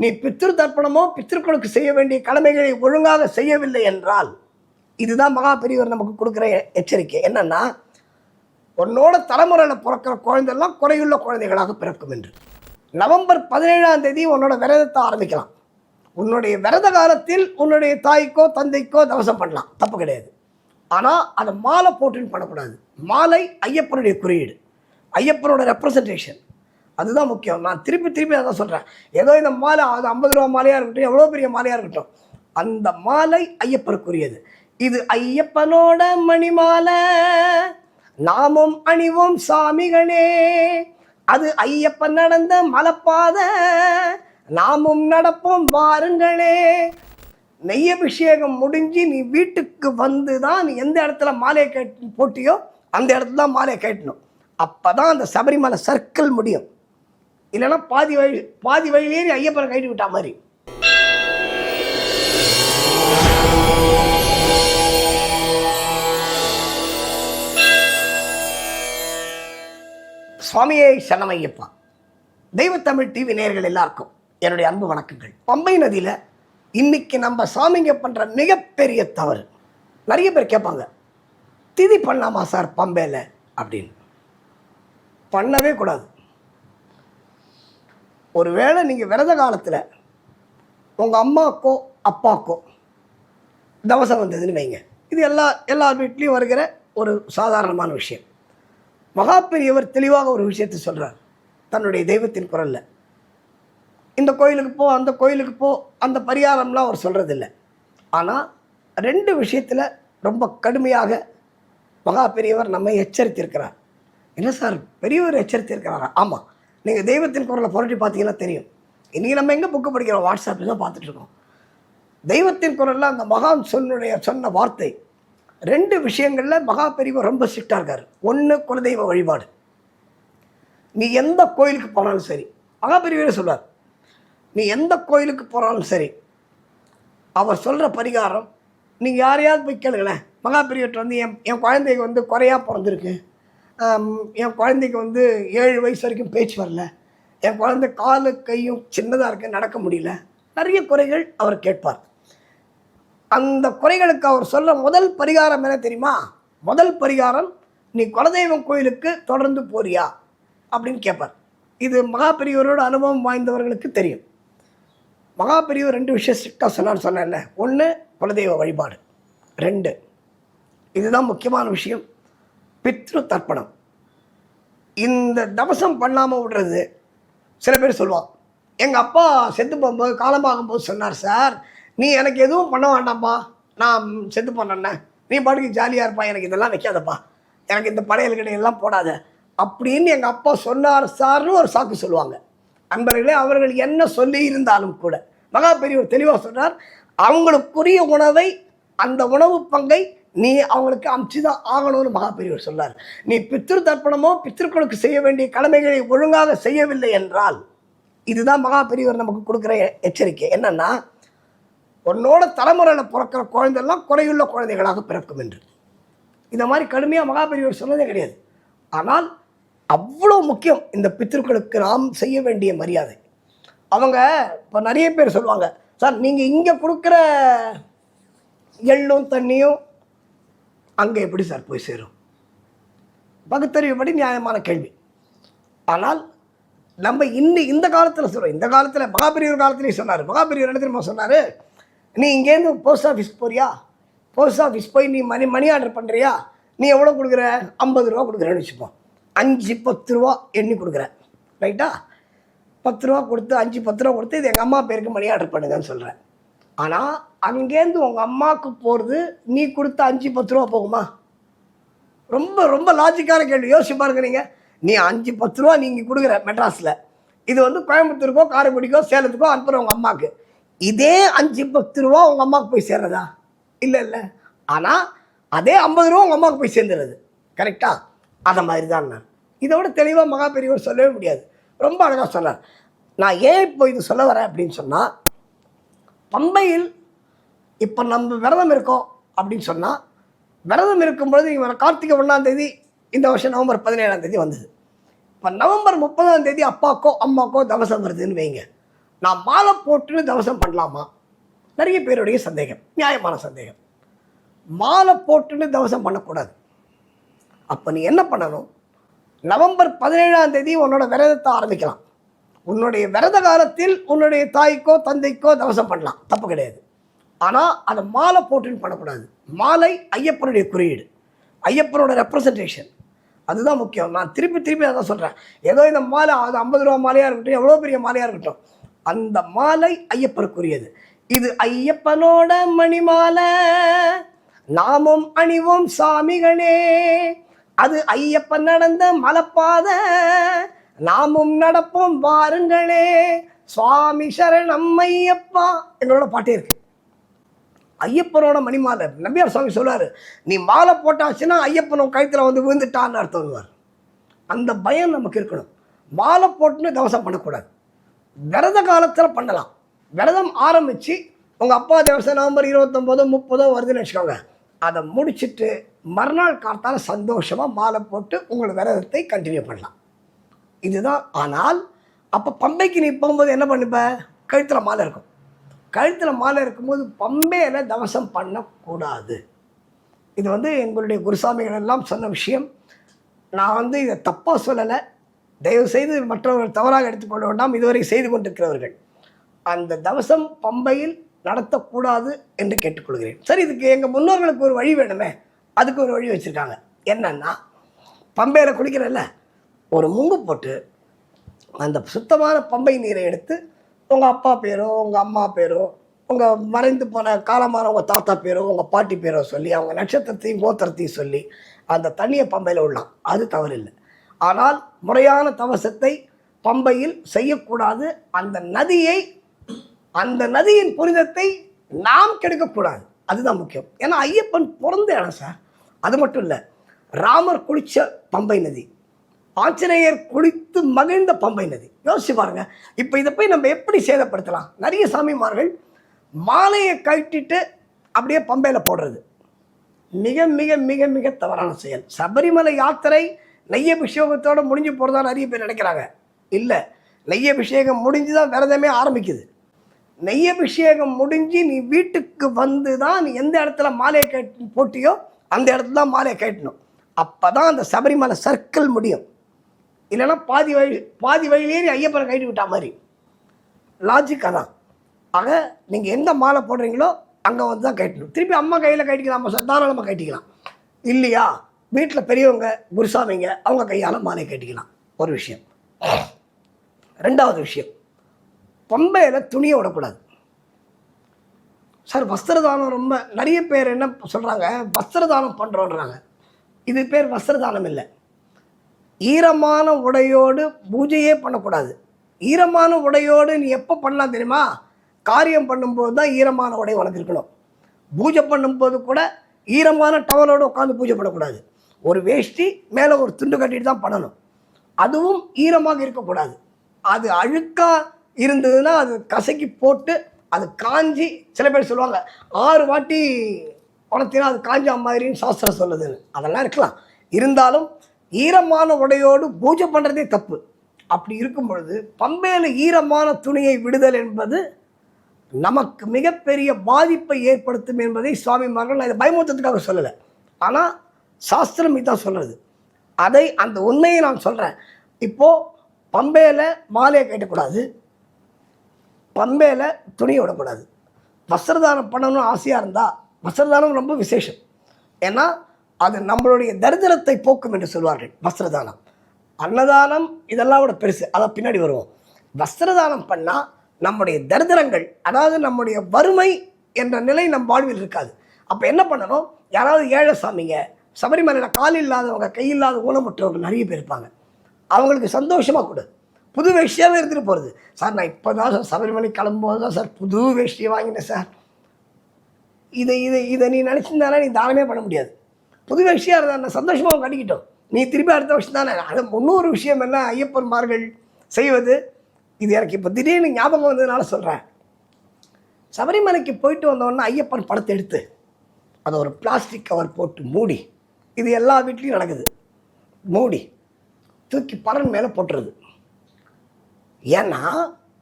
நீ பித்திரு தர்ப்பணமோ பித்திருக்களுக்கு செய்ய வேண்டிய கடமைகளை ஒழுங்காக செய்யவில்லை என்றால் இதுதான் மகா பெரியவர் நமக்கு கொடுக்குற எச்சரிக்கை. என்னன்னா உன்னோட தலைமுறையில் பிறக்கிற குழந்தைலாம் குறையுள்ள குழந்தைகளாக பிறக்கும் என்று. நவம்பர் பதினேழாம் தேதி உன்னோட விரதத்தை ஆரம்பிக்கலாம். உன்னுடைய விரத காலத்தில் உன்னுடைய தாய்க்கோ தந்தைக்கோ தவசம் பண்ணலாம். தப்பு கிடையாது. ஆனால் அதை மாலை போட்டுன்னு பண்ணக்கூடாது. மாலை ஐயப்பனுடைய குறியீடு. ஐயப்பனோட ரெப்ரசன்டேஷன் அதுதான் முக்கியம். நான் திருப்பி திருப்பி அதான் சொல்கிறேன் ஏதோ இந்த மாலை அது ஐம்பது ரூபா மாலையாக இருக்கட்டும் எவ்வளோ பெரிய மாலையாக இருக்கட்டும் அந்த மாலை ஐயப்பனுக்குரியது இது ஐயப்பனோட மணிமாலை. நாமும் அணிவோம் சாமிகளே. அது ஐயப்பன் நடந்த மலப்பாத. நாமும் நடப்போம் வாருங்களே. நெய்யபிஷேகம் முடிஞ்சு நீ வீட்டுக்கு வந்து தான் நீ எந்த இடத்துல மாலையை கட்டி போட்டியோ அந்த இடத்துல தான் மாலையை கட்டணும். அப்போ தான் அந்த சபரிமலை சர்க்கிள் முடியும். இல்லைன்னா பாதி வழி பாதி வழியிலே நீ ஐயப்பனை கைட்டு விட்டா மாதிரி. சுவாமியே சரணமையப்பா. தெய்வத்தமிழ் டிவி நேர்கள் எல்லாருக்கும் என்னுடைய அன்பு வணக்கங்கள். பம்பை நதியில் இன்னைக்கு நம்ம சாமிங்க பண்ணுற மிகப்பெரிய தவறு. நிறைய பேர் கேட்பாங்க திதி பண்ணலாமா சார் பம்பையில்? அப்படின்னு. பண்ணவே கூடாது. ஒருவேளை நீங்கள் விரத காலத்தில் உங்கள் அம்மாக்கோ அப்பாக்கோ தவசம் வந்ததுன்னு வைங்க. இது எல்லா எல்லார் வீட்லேயும் வருகிற ஒரு சாதாரணமான விஷயம். மகா பெரியவர் தெளிவாக ஒரு விஷயத்தை சொல்கிறார் தன்னுடைய தெய்வத்தின் குரலில். இந்த கோயிலுக்கு போ அந்த கோயிலுக்கு போ அந்த பரிகாரம்லாம் அவர் சொல்கிறதில்ல ஆனால் ரெண்டு விஷயத்தில் ரொம்ப கடுமையாக மகா பெரியவர் நம்மை எச்சரித்திருக்கிறார். என்ன சார்? பெரியவர் எச்சரித்திருக்கிறாரா? ஆமாம் நீங்கள் தெய்வத்தின் குரலை புரட்டி பார்த்தீங்கன்னா தெரியும். இன்றைக்கி நம்ம எங்கே புக்கு படிக்கிறோம் வாட்ஸ்அப்பில் தான் பார்த்துட்ருக்கோம் தெய்வத்தின் குரலில் அந்த மகான் சொன்னுடைய சொன்ன வார்த்தை ரெண்டு விஷயங்களில் மகா பெரியவர் ரொம்ப ஸ்ட்ரிக்டாக இருக்கார். ஒன்று குலதெய்வ வழிபாடு. நீ எந்த கோயிலுக்கு போனாலும் சரி மகா பெரியவரே சொல்வார் நீ எந்த கோயிலுக்கு போனாலும் சரி அவர் சொல்கிற பரிகாரம் நீங்கள் யாரையாவது போய் கேளுங்களேன். மகா பெரியவர்கிட்ட வந்து என் என் குழந்தைக்கு வந்து குறையா பிறந்திருக்கு. என் குழந்தைக்கு வந்து ஏழு வயசு வரைக்கும் பேச்சு வரல. என் குழந்தை காலு கையும் சின்னதாக இருக்கு நடக்க முடியல. நிறைய குறைகள் அவர் கேட்பார். அந்த குறைகளுக்கு அவர் சொல்ல முதல் பரிகாரம் என்ன தெரியுமா? முதல் பரிகாரம் நீ குலதெய்வம் கோயிலுக்கு தொடர்ந்து போறியா? அப்படின்னு கேட்பார். இது மகாபெரியவரோட அனுபவம் வாய்ந்தவர்களுக்கு தெரியும். மகாபெரியவர் ரெண்டு விஷயம் ஸ்ட்ரிக்டாக சொன்னார் சொன்னேன்ல ஒன்று குலதெய்வ வழிபாடு. ரெண்டு இதுதான் முக்கியமான விஷயம். பித்ரு தர்ப்பணம். இந்த தவசம் பண்ணாமல் விடுறது சில பேர் சொல்லுவான் எங்கள் அப்பா செத்து போகும்போது காலமாகும்போது சொன்னார் சார் நீ எனக்கு எதுவும் பண்ண வேண்டாம்ப்பா. நான் செத்து போனேன்ன. நீ பாட்டுக்கு ஜாலியாக இருப்பா. எனக்கு இதெல்லாம் வைக்காதப்பா. எனக்கு இந்த படையல் கிடையெல்லாம் போடாத. அப்படின்னு எங்கள் அப்பா சொன்னார் சார்னு ஒரு சாக்கு சொல்லுவாங்க. அன்பர்களே அவர்கள் என்ன சொல்லி இருந்தாலும் கூட. மகா பெரியவர் தெளிவாக சொன்னார் அவங்களுக்குரிய உணவை அந்த உணவு பங்கை நீ அவங்களுக்கு அமுச்சு தான் ஆகணும்னு மகாபெரியவர் சொன்னார் நீ பித்திரு தர்ப்பணமோ பித்திருக்களுக்கு செய்ய வேண்டிய கடமைகளை ஒழுங்காக செய்யவில்லை என்றால் இதுதான் மகாபெரியவர் நமக்கு கொடுக்குற எச்சரிக்கை. என்னன்னா உன்னோட தலைமுறையில் பிறக்கிற குழந்தைலாம் குறையுள்ள குழந்தைகளாக பிறக்கும் என்று. இந்த மாதிரி கடுமையாக மகாபெரியவர் சொன்னதே கிடையாது. ஆனால் அவ்வளோ முக்கியம் இந்த பித்திருக்களுக்கு நாம் செய்ய வேண்டிய மரியாதை. அவங்க இப்போ நிறைய பேர் சொல்லுவாங்க சார் நீங்கள் இங்கே கொடுக்குற எள்ளும் தண்ணியும் அங்கே எப்படி சார் போய் சேரும்? பகுத்தறிவுபடி நியாயமான கேள்வி. ஆனால் நம்ம இன்னி இந்த காலத்தில் சொல்கிறோம் இந்த காலத்தில் மகாபெரியவர் காலத்துலேயும் சொன்னார். மகாபெரியவர் என்ன சொன்னார்? நீ இங்கேருந்து போஸ்ட் ஆஃபீஸ் போறியா? போஸ்ட் ஆஃபீஸ் போய் நீ மணி மணி ஆர்டர் பண்ணுறியா நீ எவ்வளோ கொடுக்குற? ஐம்பது ரூபா கொடுக்குறேன்னு வச்சுப்போம். அஞ்சு பத்து ரூபா எண்ணி கொடுக்குறேன் ரைட்டா பத்து ரூபா கொடுத்து அஞ்சு பத்து ரூபா கொடுத்து இது எங்கள் அம்மா பேருக்கு மணி ஆர்டர் பண்ணுங்கன்னு சொல்கிறேன் ஆனால் அங்கேருந்து உங்கள் அம்மாவுக்கு போகிறது நீ கொடுத்த அஞ்சு பத்து ரூபா போகுமா? ரொம்ப ரொம்ப லாஜிக்கான கேள்வி. யோசிச்சு பாருங்க நீங்கள் நீ அஞ்சு பத்து ரூபா நீங்கள் கொடுக்குற மெட்ராஸில். இது வந்து கோயம்புத்தூருக்கோ காரைக்குடிக்கோ சேலத்துக்கோ அனுப்புகிற உங்கள் அம்மாவுக்கு இதே அஞ்சு பத்து ரூபா உங்கள் அம்மாவுக்கு போய் சேர்றதா? இல்லை இல்லை. ஆனால் அதே ஐம்பது ரூபா உங்கள் அம்மாவுக்கு போய் சேர்ந்துடுறது கரெக்டாக அதை மாதிரி தான் நான். இதை விட தெளிவாக மகா பெரியவர் சொல்லவே முடியாது. ரொம்ப அழகாக சொன்னார். நான் ஏன் இப்போ இது சொல்ல வரேன் அப்படின்னு சொன்னால் பம்பையில் இப்போ நம்ம விரதம் இருக்கோம் அப்படின்னு சொன்னால் விரதம் இருக்கும் பொழுது இவன் கார்த்திகை ஒன்றாம் தேதி இந்த வருஷம் நவம்பர் பதினேழாம் தேதி வந்தது. இப்போ நவம்பர் முப்பதாம் தேதி அப்பாக்கோ அம்மாக்கோ தவசம் வருதுன்னு வைங்க. நான் மாலை போட்டுன்னு தவசம் பண்ணலாமா? நிறைய பேருடைய சந்தேகம் நியாயமான சந்தேகம். மாலை போட்டுன்னு தவசம் பண்ணக்கூடாது. அப்போ நீ என்ன பண்ணணும்? நவம்பர் பதினேழாம் தேதி உன்னோட விரதத்தை ஆரம்பிக்கலாம். உன்னுடைய விரத காலத்தில் உன்னுடைய தாய்க்கோ தந்தைக்கோ தவசம் பண்ணலாம். தப்பு கிடையாது. ஆனால் அதை மாலை போட்டுன்னு பண்ணக்கூடாது. மாலை ஐயப்பனுடைய குறியீடு. ஐயப்பனோட ரெப்ரசன்டேஷன் அதுதான் முக்கியம். நான் திருப்பி திருப்பி அதான் சொல்கிறேன் ஏதோ இந்த மாலை அது ஐம்பது ரூபா மாலையாக இருக்கட்டும் எவ்வளோ பெரிய மாலையாக இருக்கட்டும் அந்த மாலை ஐயப்பனுக்குரியது இது ஐயப்பனோட மணிமாலை. நாமும் அணிவோம் சாமிகளே. அது ஐயப்பன் நடந்த மலப்பாதை. நாமும் நடப்போம் வாருங்களே. சுவாமி சரணம் ஐயப்பா. எங்களோட பாட்டே இருக்கு. ஐயப்பனோட மணிமாலர். நம்பியார் சுவாமி சொல்லுவார் நீ மாலை போட்டாச்சுன்னா ஐயப்பனும் கழுத்தில் வந்து விழுந்துட்டான்னு அர்த்தம்வார் அந்த பயம் நமக்கு இருக்கணும். மாலை போட்டுன்னு தவசம் பண்ணக்கூடாது. விரத காலத்தில் பண்ணலாம். விரதம் ஆரம்பித்து உங்கள் அப்பா தேவசம் நவம்பர் இருபத்தொம்போதோ முப்பதோ வருதுன்னு வச்சுக்கோங்க. அதை முடிச்சிட்டு மறுநாள் காத்தால் சந்தோஷமாக மாலை போட்டு உங்கள் விரதத்தை கண்டினியூ பண்ணலாம். இதுதான். ஆனால் அப்போ பம்பைக்கு நீ போகும்போது என்ன பண்ணுப்ப? கழுத்தில் மாலை இருக்கும். கழுத்தில் மாலை இருக்கும்போது பம்பையில் தவசம் பண்ணக்கூடாது. இது வந்து எங்களுடைய குருசாமிகள் எல்லாம் சொன்ன விஷயம். நான் வந்து இதை தப்பாக சொல்லலை. தயவு செய்து மற்றவர்கள் தவறாக எடுத்துக்கொள்ள வேண்டாம். இதுவரை செய்து கொண்டிருக்கிறவர்கள். அந்த தவசம் பம்பையில் நடத்தக்கூடாது என்று கேட்டுக்கொள்கிறேன். சரி இதுக்கு எங்கள் முன்னோர்களுக்கு ஒரு வழி வேணுமே. அதுக்கு ஒரு வழி வச்சுருக்காங்க. என்னன்னா பம்பையில் குளிக்கிறல்ல. ஒரு முங்கு போட்டு அந்த சுத்தமான பம்பை நீரை எடுத்து உங்கள் அப்பா பேரோ உங்கள் அம்மா பேரோ உங்கள் மறைந்து போன காலமான உங்கள் தாத்தா பேரோ உங்கள் பாட்டி பேரோ சொல்லி அவங்க நட்சத்திரத்தையும் கோத்திரத்தையும் சொல்லி அந்த தண்ணியை பம்பையில் விடலாம். அது தவறில்லை. ஆனால் முறையான தவசத்தை பம்பையில் செய்யக்கூடாது. அந்த நதியை அந்த நதியின் புனிதத்தை நாம் கெடுக்கக்கூடாது. அதுதான் முக்கியம். ஏன்னா ஐயப்பன் பிறந்த இடம் சார். அது மட்டும் இல்லை ராமர் குளித்த பம்பை நதி. ஆஞ்சநேயர் குளித்து மகிழ்ந்த பம்பை நதி. யோசிச்சு பாருங்க. இப்போ இதை போய் நம்ம எப்படி சேதப்படுத்தலாம்? நிறைய சாமிமார்கள் மாலையை கழட்டிட்டு அப்படியே பம்பையில் போடுறது. மிக மிக மிக மிக தவறான செயல். சபரிமலை யாத்திரை நெய் அபிஷேகத்தோடு முடிஞ்சு போகிறதா நிறைய பேர் நினைக்கிறாங்க. இல்லை நெய் அபிஷேகம் முடிஞ்சு தான் விரதமே ஆரம்பிக்குது. நெய் அபிஷேகம் முடிஞ்சு நீ வீட்டுக்கு வந்து தான் நீ எந்த இடத்துல மாலையை கட் போட்டியோ அந்த இடத்துல தான் மாலையை கட்டணும். அப்போ தான் அந்த சபரிமலை சர்க்கிள் முடியும். இல்லைன்னா பாதி வழி பாதி வழியிலே நீ ஐயப்பனை கைட்டு விட்டா மாதிரி. லாஜிக் அதான். ஆக நீங்கள் எந்த மாலை போடுறீங்களோ அங்கே வந்து தான் கட்டணும் திருப்பி அம்மா கையில் கட்டிக்கலாம் சார் தாராளமாக கட்டிக்கலாம். இல்லையா? வீட்டில் பெரியவங்க குருசாமிங்க அவங்க கையால் மாலை கட்டிக்கலாம். ஒரு விஷயம். ரெண்டாவது விஷயம். பம்பையில் துணியை விடக்கூடாது. சார் வஸ்திரதானம் ரொம்ப நிறைய பேர் என்ன சொல்கிறாங்க வஸ்திரதானம் பண்ணுறோன்றாங்க இது பேர் வஸ்திரதானம் இல்லை. ஈரமான உடையோடு பூஜையே பண்ணக்கூடாது. ஈரமான உடையோடு நீ எப்போ பண்ணலாம் தெரியுமா? காரியம் பண்ணும்போது தான் ஈரமான உடை உனக்கு இருக்கணும் பூஜை பண்ணும்போது கூட ஈரமான டவலோடு உட்காந்து பூஜை பண்ணக்கூடாது. ஒரு வேஷ்டி மேலே ஒரு துண்டு கட்டிட்டு தான் பண்ணணும். அதுவும் ஈரமாக இருக்கக்கூடாது. அது அழுக்காக இருந்ததுன்னா அது கசக்கி போட்டு அது காஞ்சி சில பேர் சொல்லுவாங்க ஆறு வாட்டி உணர்த்தினா அது காஞ்ச மாதிரின்னு சாஸ்திரம் சொல்லுதுன்னு. அதெல்லாம் இருக்கலாம். இருந்தாலும் ஈரமான உடையோடு பூஜை பண்ணுறதே தப்பு. அப்படி இருக்கும் பொழுது பம்பையில் ஈரமான துணியை விடுதல் என்பது நமக்கு மிகப்பெரிய பாதிப்பை ஏற்படுத்தும் என்பதை மகன் நான் இதை பயமுத்தத்துக்காக சொல்லலை. ஆனால் சாஸ்திரம் இதான் சொல்கிறது அதை அந்த உண்மையை நான் சொல்கிறேன் இப்போது பம்பையில் மாலையை கட்டக்கூடாது. பம்பையில் துணியை விடக்கூடாது. வஸ்திரதானம் பண்ணணும்னு ஆசையாக இருந்தால் வஸ்திரதானம் ரொம்ப விசேஷம். ஏன்னா அது நம்மளுடைய தரித்திரத்தை போக்கும் என்று சொல்வார்கள். வஸ்திரதானம். அன்னதானம் இதெல்லாம் விட பெருசு. அதை பின்னாடி வருவோம். வஸ்திரதானம் பண்ணால் நம்முடைய தரித்திரங்கள் அதாவது நம்முடைய வறுமை என்ற நிலை நம் வாழ்வில் இருக்காது. அப்போ என்ன பண்ணணும்? யாராவது ஏழை சாமிங்க சபரிமலையில் கால் இல்லாதவங்க கை இல்லாத ஊனமுற்றவர்கள் நிறைய பேர் இருப்பாங்க. அவங்களுக்கு சந்தோஷமாக கொடு. புது வேஷ்டியாகவே இருந்துட்டு போகிறது சார் நான் இப்போ தான் சார் சபரிமலை கிளம்பும்போது தான் சார் புது வேஷ்டியை வாங்கினேன் சார். இதை இதை இதை நீ நினச்சிருந்தாலே நீ தானமே பண்ண முடியாது. புது விஷயம் இருந்தால் நான் சந்தோஷமாக கட்டிக்கிட்டோம். நீ திருப்பி அடுத்த வருஷம் தானே? அது முன்னூறு விஷயம் என்ன ஐயப்பன்மார்கள் செய்வது? இது எனக்கு இப்போ திடீர்னு ஞாபகம் வந்ததுனால சொல்கிறேன் சபரிமலைக்கு போயிட்டு வந்தோடனே ஐயப்பன் படத்தை எடுத்து அதை ஒரு பிளாஸ்டிக் கவர் போட்டு மூடி இது எல்லா வீட்லேயும் நடக்குது. மூடி தூக்கி பறன் மேலே போட்டுருது. ஏன்னா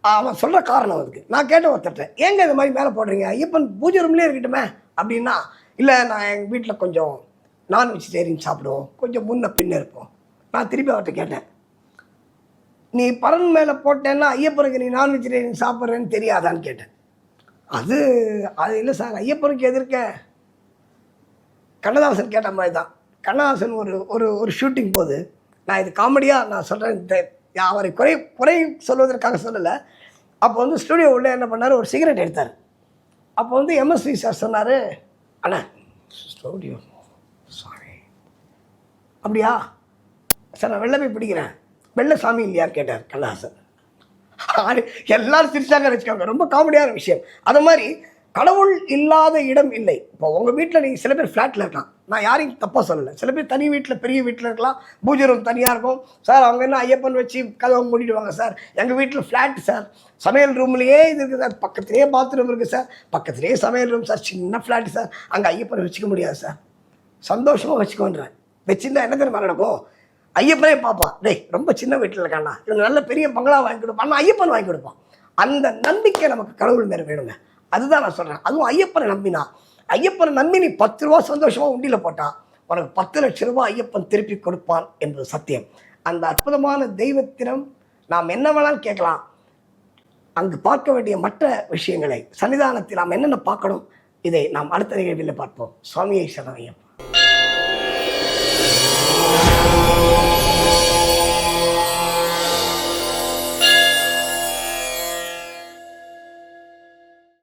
அவன் சொல்கிற காரணம் அதுக்கு. நான் கேட்ட ஒருத்தட்ட ஏங்க இது மாதிரி மேலே போடுறீங்க? ஐயப்பன் பூஜை ரூம்லேயே இருக்கட்டுமே. அப்படின்னா இல்லை நான் எங்கள் வீட்டில் கொஞ்சம் நான் வெஜிடேரியன் சாப்பிடுவோம். கொஞ்சம் முன்ன பின்ன இருப்போம். நான் திருப்பி அவர்கிட்ட கேட்டேன். நீ பரன் மேலே போட்டேன்னா ஐயப்பனுக்கு நீ நான் வெஜிடேரியன் சாப்பிட்றேன்னு தெரியாதான்னு கேட்டேன். அது அது இல்லை சார் ஐயப்பனுக்கு எதிர்க்க கண்ணதாசன் கேட்ட மாதிரி தான் கண்ணதாசன் ஒரு ஒரு ஒரு ஷூட்டிங் போது நான் இது காமெடியாக நான் சொல்கிறேன் இந்த அவரை குறை குறை சொல்வதற்காக சொல்லலை. அப்போ வந்து ஸ்டுடியோ உள்ளே என்ன பண்ணார்? ஒரு சிகரெட் எடுத்தார். அப்போ வந்து எம்எஸ்வி சார் சொன்னார் அண்ணா ஸ்டூடியோ அப்படியா? சார் நான் வெள்ளை போய் பிடிக்கிறேன். வெள்ளை சாமி இல்லையான்னு கேட்டார் கண்ணதாசன் ஆடு எல்லாரும் சிரிச்சாங்க வச்சுக்கோங்க. ரொம்ப காமெடியான விஷயம். அது மாதிரி கடவுள் இல்லாத இடம் இல்லை. இப்போ உங்கள் வீட்டில் நீங்கள் சில பேர் ஃப்ளாட்டில் இருக்கலாம். நான் யாரையும் தப்பாக சொல்லலை. சில பேர் தனி வீட்டில் பெரிய வீட்டில் இருக்கலாம். பூஜை ரூம் தனியாக இருக்கும். சார் அவங்க என்ன ஐயப்பன் வச்சு கதவை மூடிடுவாங்க சார்? எங்கள் வீட்டில் ஃப்ளாட் சார். சமையல் ரூம்லேயே இது இருக்குது சார். பக்கத்துலேயே பாத்ரூம் இருக்குது சார். பக்கத்துலேயே சமையல் ரூம் சார். சின்ன ஃப்ளாட் சார். அங்கே ஐயப்பன் வச்சுக்க முடியாது சார். சந்தோஷமாக வச்சுக்கோன்றேன். வச்சிருந்தா என்ன தெரியுமா நடக்கும்? ஐயப்பனே பார்ப்பான் டேய் ரொம்ப சின்ன வீட்டில் இருக்காண்ணா இவங்க நல்ல பெரிய பங்களா வாங்கி கொடுப்பான். ஐயப்பன் வாங்கி கொடுப்பான். அந்த நம்பிக்கை நமக்கு கடவுள் மேலே வேணுங்க. அதுதான் நான் சொல்கிறேன் அதுவும் ஐயப்பனை நம்பினா. ஐயப்பனை நம்பி நீ பத்து ரூபா சந்தோஷமாக உண்டியில் போட்டால் உனக்கு பத்து லட்ச ரூபா ஐயப்பன் திருப்பி கொடுப்பான் என்பது சத்தியம். அந்த அற்புதமான தெய்வத்தினம் நாம் என்ன வேணாலும் கேட்கலாம். அங்கு பார்க்க வேண்டிய மற்ற விஷயங்களை சன்னிதானத்தில் நாம் என்னென்ன பார்க்கணும் இதை நாம் அடுத்த நிகழ்வில் பார்ப்போம். சுவாமியை சரணம்